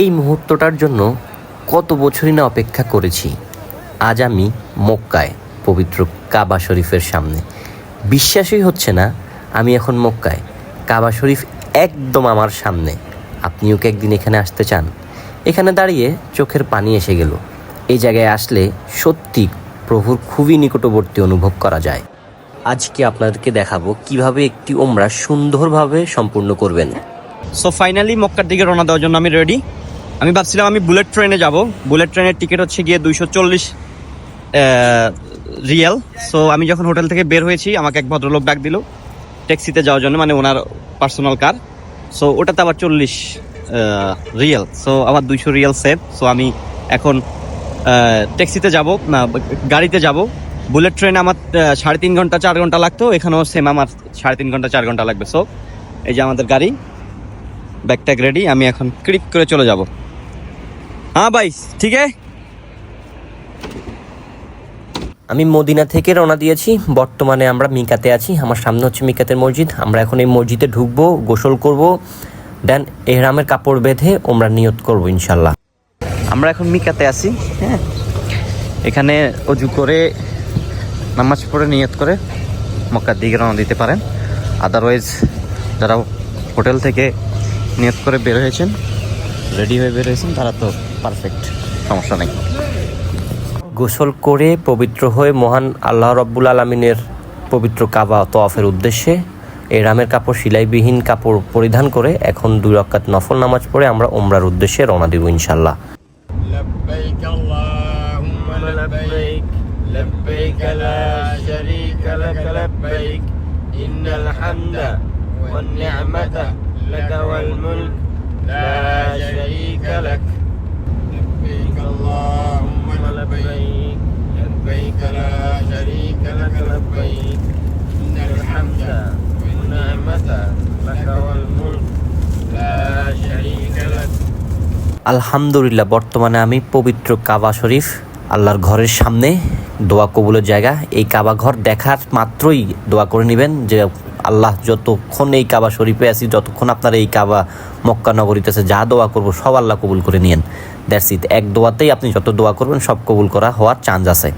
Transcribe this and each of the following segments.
এই মুহূর্তটার জন্য কত বছরই না অপেক্ষা করেছি। আজ আমি মক্কায়, পবিত্র কাবা শরীফের সামনে। বিশ্বাসই হচ্ছে না, আমি এখন মক্কায়। কাবা শরীফ একদম আমার সামনে। আপনিও কি একদিন এখানে আসতে চান? এখানে দাঁড়িয়ে চোখের পানি এসে গেল। এই জায়গায় আসলে সত্যি প্রভুর খুবই নিকটবর্তী অনুভব করা যায়। আজকে আপনাদেরকে দেখাবো কীভাবে একটি ওমরা সুন্দরভাবে সম্পূর্ণ করবেন। সো ফাইনালি মক্কার দিকে রওনা দেওয়ার জন্য আমি রেডি আমি ভাবছিলাম আমি বুলেট ট্রেনে যাব। বুলেট ট্রেনের টিকিট হচ্ছে গিয়ে দুইশো চল্লিশ রিয়েল। সো আমি যখন হোটেল থেকে বের হয়েছি, আমাকে এক ভদ্রলোক ডাক দিল, ট্যাক্সিতে যাওয়ার জন্য মানে ওনার পার্সোনাল কার। সো ওটাতে আবার চল্লিশ রিয়েল। সো আবার দুইশো রিয়েল সেভ। সো আমি এখন ট্যাক্সিতে যাব, না, গাড়িতে যাব। বুলেট ট্রেন আমার সাড়ে তিন ঘণ্টা, চার ঘণ্টা লাগতো। এখানেও সেম আমার সাড়ে তিন ঘণ্টা, চার ঘণ্টা লাগবে। সো এই যে আমাদের গাড়ি ব্যাগ ট্যাগ রেডি আমি এখন ক্লিক করে চলে যাব। হ্যাঁ ভাই ঠিক আছে? আমি মদিনা থেকে রওনা দিয়েছি। বর্তমানে আমরা মিকাতে আছি। আমার সামনে হচ্ছে মিকাতের মসজিদ। আমরা এখন এই মসজিদে ঢুকবো গোসল করব দেন এহরামের কাপড় বেঁধে আমরা নিয়ত করব ইনশাল্লাহ। আমরা এখন মিকাতে আছি হ্যাঁ? এখানে অজু করে নামাজ পড়ে নিয়ত করে মক্কার দিকে রওনা দিতে পারেন। আদারওয়াইজ যারা হোটেল থেকে নিয়ত করে বের হয়েছেন রেডি হয়ে বেরিয়েছেন তারা তো পারফেক্ট সমস্যা নেই। গোসল করে পবিত্র হয়ে মহান আল্লাহ রব্বুল আলমিনের পবিত্র কাবা তফের উদ্দেশ্যে এরামের কাপড় সিলাইবিহীন কাপড় পরিধান করে এখন দুই রকাত নফল নামাজ পড়ে আমরা ওমরার উদ্দেশ্যে রওনা দিব ইনশাল্লাহ ইন্নাল হামদা ওয়ান নি'মাতা লাকা ওয়াল মুলক لبيك إن الحمد والنعمة لك والملك لا شريك لك لبيك اللهم لبيك لبيك لا شريك لك لبيك إن الحمد والنعمة لك والملك لا شريك لك আলহামদুলিল্লাহ বর্তমানে আমি পবিত্র কাবা শরীফ আল্লাহর ঘরের সামনে দোয়া কবুলের জায়গা। এই কাবা ঘর দেখার মাত্রই দোয়া করে নেবেন যে আল্লাহ যতক্ষণ এই কাবা শরীফে আছি, যতক্ষণ আপনার এই কাবা মক্কা নগরীতে আছে, যা দোয়া করব সব আল্লাহ কবুল করে নিয়েন। দ্যাটস ইট এক দোয়াতেই আপনি যত দোয়া করবেন সব কবুল করা হওয়ার চান্স আছে।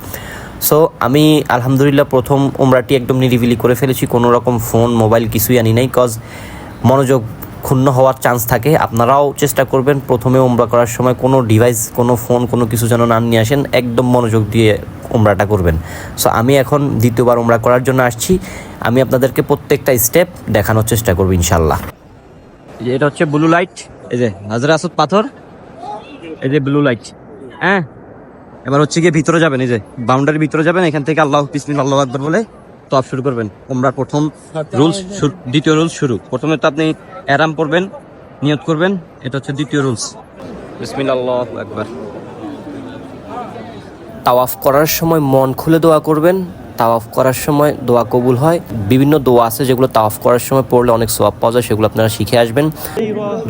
সো আমি আলহামদুলিল্লাহ প্রথম উমরাটি একদম নিরিবিলি করে ফেলেছি। কোনো রকম ফোন, মোবাইল কিছুই আনি নাই কজ মনোযোগ ক্ষুণ্ণ হওয়ার চান্স থাকে। আপনারাও চেষ্টা করবেন প্রথমে উমরা করার সময় কোনো ডিভাইস কোনো ফোন কোনো কিছু যেন না নিয়ে আসেন, একদম মনোযোগ দিয়ে উমরাটা করবেন। সো আমি এখন দ্বিতীয়বার উমরা করার জন্য আসছি। আমি আপনাদেরকে প্রত্যেকটা স্টেপ দেখানোর চেষ্টা করব ইনশাল্লাহ এটা হচ্ছে ব্লু লাইট এই যে হাজরা আসদ পাথর, এই যে ব্লু লাইট হ্যাঁ? এবার হচ্ছে গিয়ে ভিতরে যাবেন, এই যে বাউন্ডারির ভিতরে যাবেন, এখান থেকে আল্লাহ বিসমিল আল্লাহ আকবর বলে। টপ শুরু করবেন। ওমরার প্রথম রুলস দ্বিতীয় রুলস শুরু। প্রথমে তো আপনি অ্যারাম পড়বেন নিয়ত করবেন এটা হচ্ছে দ্বিতীয় রুলস। একবার তাওয়াফ করার সময় মন খুলে দোয়া করবেন। তাওয়াফ করার সময় দোয়া কবুল হয়। বিভিন্ন দোয়া আছে যেগুলো তাওয়াফ করার সময় পড়লে অনেক সোয়াব পাওয়া যায় সেগুলো আপনারা শিখে আসবেন।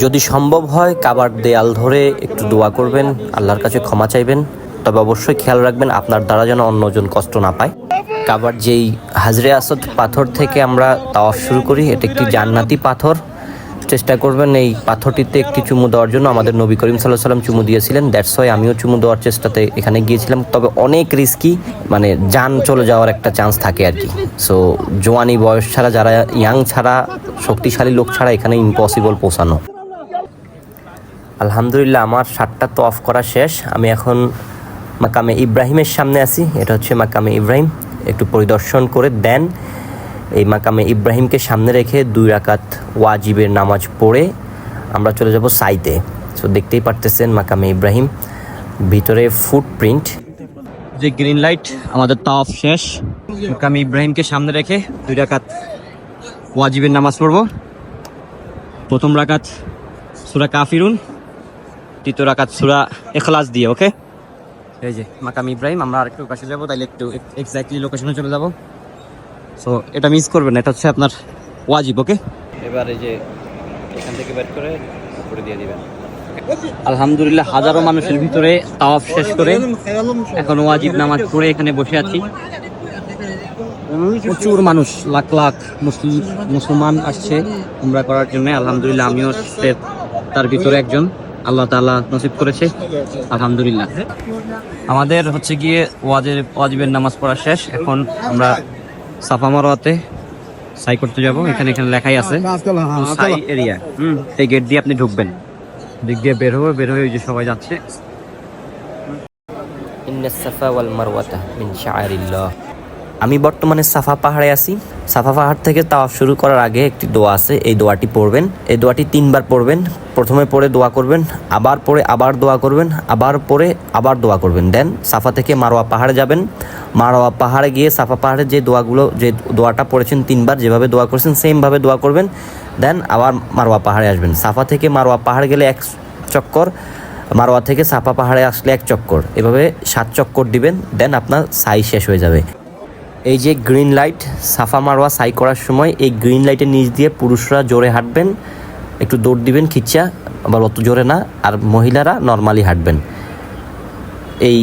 যদি সম্ভব হয় কাবার দেয়াল ধরে একটু দোয়া করবেন। আল্লাহর কাছে ক্ষমা চাইবেন। তবে অবশ্যই খেয়াল রাখবেন আপনার দ্বারা যেন অন্যজন কষ্ট না পায়। কাবার যেই হাজরে আসদ পাথর থেকে আমরা তাওয়াফ শুরু করি, এটা একটি জান্নাতি পাথর। চেষ্টা করবেন এই পাথরটিতে একটি চুমু দেওয়ার জন্য। আমাদের নবী করিম সাল্লাহ সাল্লাম চুমু দিয়েছিলেন। দ্যাটস ওয়াই আমিও চুমু দেওয়ার চেষ্টাতে এখানে গিয়েছিলাম। তবে অনেক রিস্কি মানে যান চলে যাওয়ার একটা চান্স থাকে আর কি। সো জোয়ানি বয়স ছাড়া, যারা ইয়াং ছাড়া, শক্তিশালী লোক ছাড়া এখানে ইম্পসিবল পৌঁছানো। আলহামদুলিল্লাহ, আমার শার্টটা তো অফ করা শেষ। আমি এখন মাকামে ইব্রাহিমের সামনে আছি। এটা হচ্ছে মাকামে ইব্রাহিম। একটু পরিদর্শন করে দেন। এই মাকামে ইব্রাহিমকে সামনে রেখে দুই রাকাত ওয়াজিবের নামাজ পড়ে আমরা চলে যাব সাইতে। সো দেখতেই পারতেছেন মাকামে ইব্রাহিম, ভিতরে ফুটপ্রিন্ট যে গ্রিন লাইট আমাদের তাওয়াফ শেষ। আমি ইব্রাহিমকে সামনে রেখে দুই রাকাত ওয়াজিবের নামাজ পড়ব। প্রথম রাকাত সুরা কাফিরুন, তৃতীয় রাকাত সুরা এখলাস দিয়ে ওকে এই যে মাকাম ইব্রাহিম আমরা আরেকটু পাশে যাব তাইলে একটু এক্স্যাক্টলি লোকেশনে চলে যাব। সো এটা মিস করবেন না এটা হচ্ছে আপনার ওয়াজিব ওকে এবার এই যে এখান থেকে বের করে উপরে দিয়ে দিবেন। আলহামদুলিল্লাহ হাজারো মানুষের ভিতরে তাওয়াফ শেষ করে এখন ওয়াজিব নামাজ পড়ে এখানে বসে আছি। প্রচুর মানুষ লাখ লাখ মুসলিম মুসলমান আসছে উমরা করার জন্য। আলহামদুলিল্লাহ আমিও তার ভিতরে একজন। আল্লাহ তাআলা নসিব করেছে। আলহামদুলিল্লাহ। আমাদের হচ্ছে গিয়ে ওয়াজের ওয়াজিবের নামাজ পড়া শেষ। এখন আমরা সাফা মারোয়াতে সাই করতে যাব। এখানে এখানে লেখাই আছে সাই এরিয়া। হুম এই গেট দিয়ে আপনি ঢুকবেন। দিক দিয়ে বের হবে বের হয়ে ওই যে সবাই যাচ্ছে। ইন্না সাফা ওয়াল মারওয়াতা মিন শাআরিল্লাহ। আমি বর্তমানে সাফা পাহাড়ে আছি। সাফা পাহাড় থেকে তাওয়াফ শুরু করার আগে একটি দোয়া আছে, এই দোয়াটি পড়বেন। এই দোয়াটি তিনবার পড়বেন। প্রথমে পড়ে দোয়া করবেন, আবার পরে আবার দোয়া করবেন, আবার পরে আবার দোয়া করবেন। দেন সাফা থেকে মারোয়া পাহাড়ে যাবেন। মারোয়া পাহাড়ে গিয়ে সাফা পাহাড়ে যে দোয়াগুলো, যে দোয়াটা পড়েছেন তিনবার, যেভাবে দোয়া করেছেন, সেমভাবে দোয়া করবেন। দেন আবার মারোয়া পাহাড়ে আসবেন। সাফা থেকে মারোয়া পাহাড় গেলে এক চক্কর, মারোয়া থেকে সাফা পাহাড়ে আসলে এক চক্কর। এভাবে সাত চক্কর দিবেন, দেন আপনার সাই শেষ হয়ে যাবে। এই যে গ্রিন লাইট সাফা মারোয়া সাই করার সময় এই গ্রিন লাইটের নিচ দিয়ে পুরুষরা জোরে হাঁটবেন, একটু দৌড় দিবেন খিচ্চা আবার অত জোরে না, আর মহিলারা নর্মালি হাঁটবেন। এই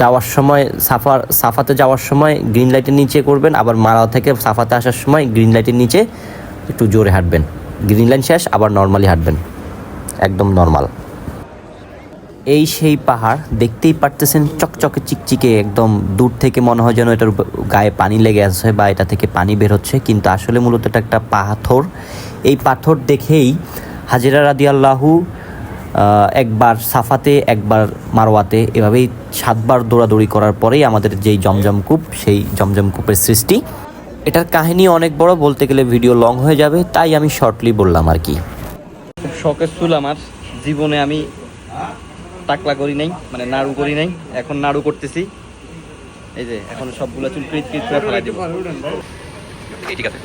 যাওয়ার সময় সাফার সাফাতে যাওয়ার সময় গ্রিন লাইটের নিচে করবেন, আবার মারা থেকে সাফাতে আসার সময় গ্রিন লাইটের নিচে একটু জোরে হাঁটবেন। গ্রিন লাইন শেষ, আবার নর্মালি হাঁটবেন। একদম নর্মাল এই সেই পাহাড়, দেখতেই পারতেছেন চকচকে চিকচিকে একদম দূর থেকে মনে হয় যেন এটার গায়ে পানি লেগে আছে বা এটা থেকে পানি বের হচ্ছে। কিন্তু আসলে মূলত এটা একটা পাথর। এই পাথর দেখেই হাজিরা রাদি আল্লাহু একবার সাফাতে, একবার মারোয়াতে এভাবেই সাতবার দৌড়াদৌড়ি করার পরেই আমাদের যেই জমজম কূপ, সেই জমজম কূপের সৃষ্টি। এটার কাহিনী অনেক বড়, বলতে গেলে ভিডিও লং হয়ে যাবে, তাই আমি শর্টলি বললাম আর কি। খুব শখের চুল আমার। জীবনে আমি টাকলা করি নাই মানে নাড়ু করি নাই এখন নাড়ু করতেছি। এই যে এখন সবগুলো চুল ক্রিট ক্রিট করে ফেলাই দিব। ঠিক আছে।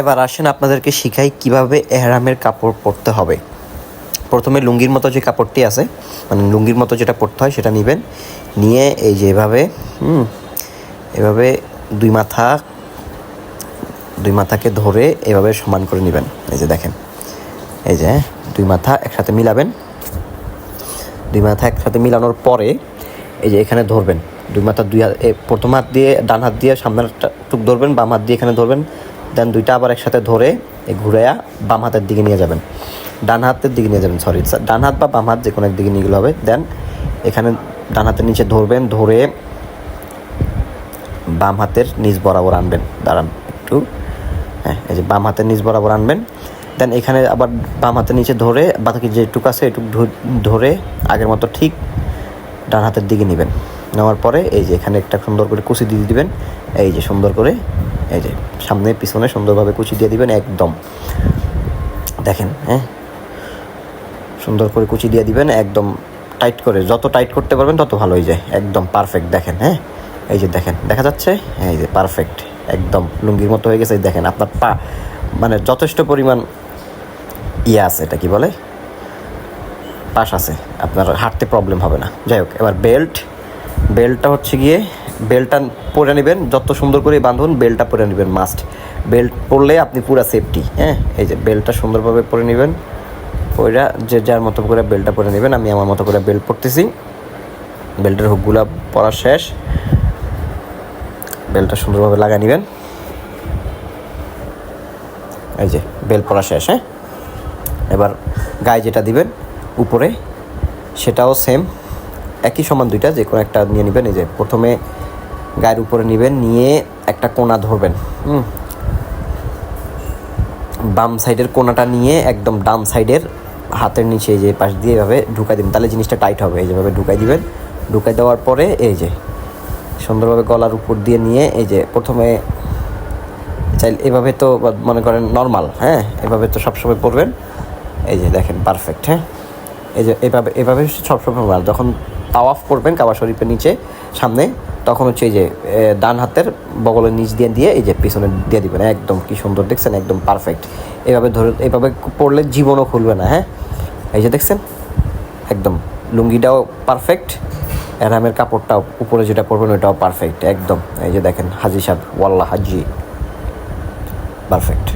এবার আসেন আপনাদেরকে শিখাই কীভাবে এহরামের কাপড় পরতে হবে। প্রথমে লুঙ্গির মতো যে কাপড়টি আছে মানে লুঙ্গির মতো যেটা পরতে হয় সেটা নেবেন। নিয়ে এই যে এভাবে হুম এভাবে দুই মাথা দুই মাথাকে ধরে এভাবে সমান করে নেবেন। এই যে দেখেন। এই যে, দুই মাথা একসাথে মিলাবেন। দুই মাথা একসাথে মিলানোর পরে এই যে এখানে ধরবেন। দুই মাথা দুই হাত প্রথম হাত দিয়ে, ডান হাত দিয়ে সামনের টুক ধরবেন, বাম হাত দিয়ে এখানে ধরবেন। দেন দুইটা আবার একসাথে ধরে ঘুরাইয়া বাম হাতের দিকে নিয়ে যাবেন। ডান হাতের দিকে নিয়ে যাবেন সরি ডান হাত বা বাম হাত যে কোনো একদিকে নিয়ে গেলে হবে। দেন এখানে ডান হাতের নিচে ধরবেন, ধরে বাম হাতের নিচ বরাবর আনবেন। দাঁড়ান একটু। হ্যাঁ এই যে বাম হাতের নিচ বরাবর আনবেন। দেন এখানে আবার বাম হাতের নিচে ধরে বাকি যেটুক আছে এটুক ধরে আগের মতো ঠিক ডান হাতের দিকে নেবেন। নেওয়ার পরে এই যে এখানে একটা সুন্দর করে কুচি দিয়ে দিবেন। এই যে সুন্দর করে, এই যে সামনে, পিছনে সুন্দরভাবে কুচি দিয়ে দিবেন একদম। দেখেন হ্যাঁ? সুন্দর করে কুচি দিয়ে দিবেন একদম টাইট করে। যত টাইট করতে পারবেন তত ভালো হয়ে যায়। একদম পারফেক্ট, দেখেন হ্যাঁ? এই যে দেখেন, দেখা যাচ্ছে? এই যে পারফেক্ট, একদম লুঙ্গির মতো হয়ে গেছে। দেখেন, আপনার পা মানে যথেষ্ট পরিমাণ ইয়ে আছে, এটা কি বলে? পাশ আছে, আপনার হাঁটতে প্রবলেম হবে না। যাই হোক, এবার বেল্ট বেল্টটা হচ্ছে গিয়ে বেল্টটা পরে নেবেন, যত সুন্দর করে বাঁধুন বেল্টটা পরে নেবেন মাস্ট বেল্ট পরলে আপনি পুরো সেফটি হ্যাঁ? এই যে বেল্টটা সুন্দরভাবে পরে নেবেন ওইটা যে যার মতো করে বেল্টটা পরে নেবেন, আমি আমার মতো করে বেল্ট পরতেছি। বেল্টের হুকগুলো পরা শেষ। বেল্টটা সুন্দরভাবে লাগা নেবেন। এই যে বেল্ট পরা শেষ হ্যাঁ? এবার গায়ে যেটা দিবেন, উপরে সেটাও সেম একই সমান দুইটা, যে কোনো একটা নিয়ে নেবেন, এই যে প্রথমে গায়ের উপরে নেবেন, নিয়ে একটা কোনা ধরবেন, হুম? বাম সাইডের কোনাটা নিয়ে একদম ডান সাইডের হাতের নিচে, এই যে পাশ দিয়ে এভাবে ঢুকাই দিবেন, তাহলে জিনিসটা টাইট হবে, এই যেভাবে ঢুকাই দিবেন, ঢুকাই দেওয়ার পরে এই যে সুন্দরভাবে গলার উপর দিয়ে নিয়ে, এই যে প্রথমে চাইলে এভাবে তো মনে করেন নর্মাল হ্যাঁ? এভাবে তো সবসময় পরবেন। এই যে দেখেন পারফেক্ট হ্যাঁ? এই যে এভাবে এভাবে সবসময় পরবেন। আর যখন তাওয়াফ করবেন কাবা শরীফের নিচে, সামনে, তখন হচ্ছে এই যে ডান হাতের বগলের নিচ দিয়ে দিয়ে এই যে পিছনে দিয়ে দিবেন। একদম কি সুন্দর, দেখছেন? একদম পারফেক্ট এভাবে ধরে, এভাবে পড়লে জীবনও খুলবে না হ্যাঁ? এই যে দেখছেন? একদম। লুঙ্গিটাও পারফেক্ট এরামের কাপড়টাও, উপরে যেটা পরবেন ওটাও পারফেক্ট একদম। এই যে দেখেন, হাজি সাহেব, ওয়াল্লাহ, হাজি। পারফেক্ট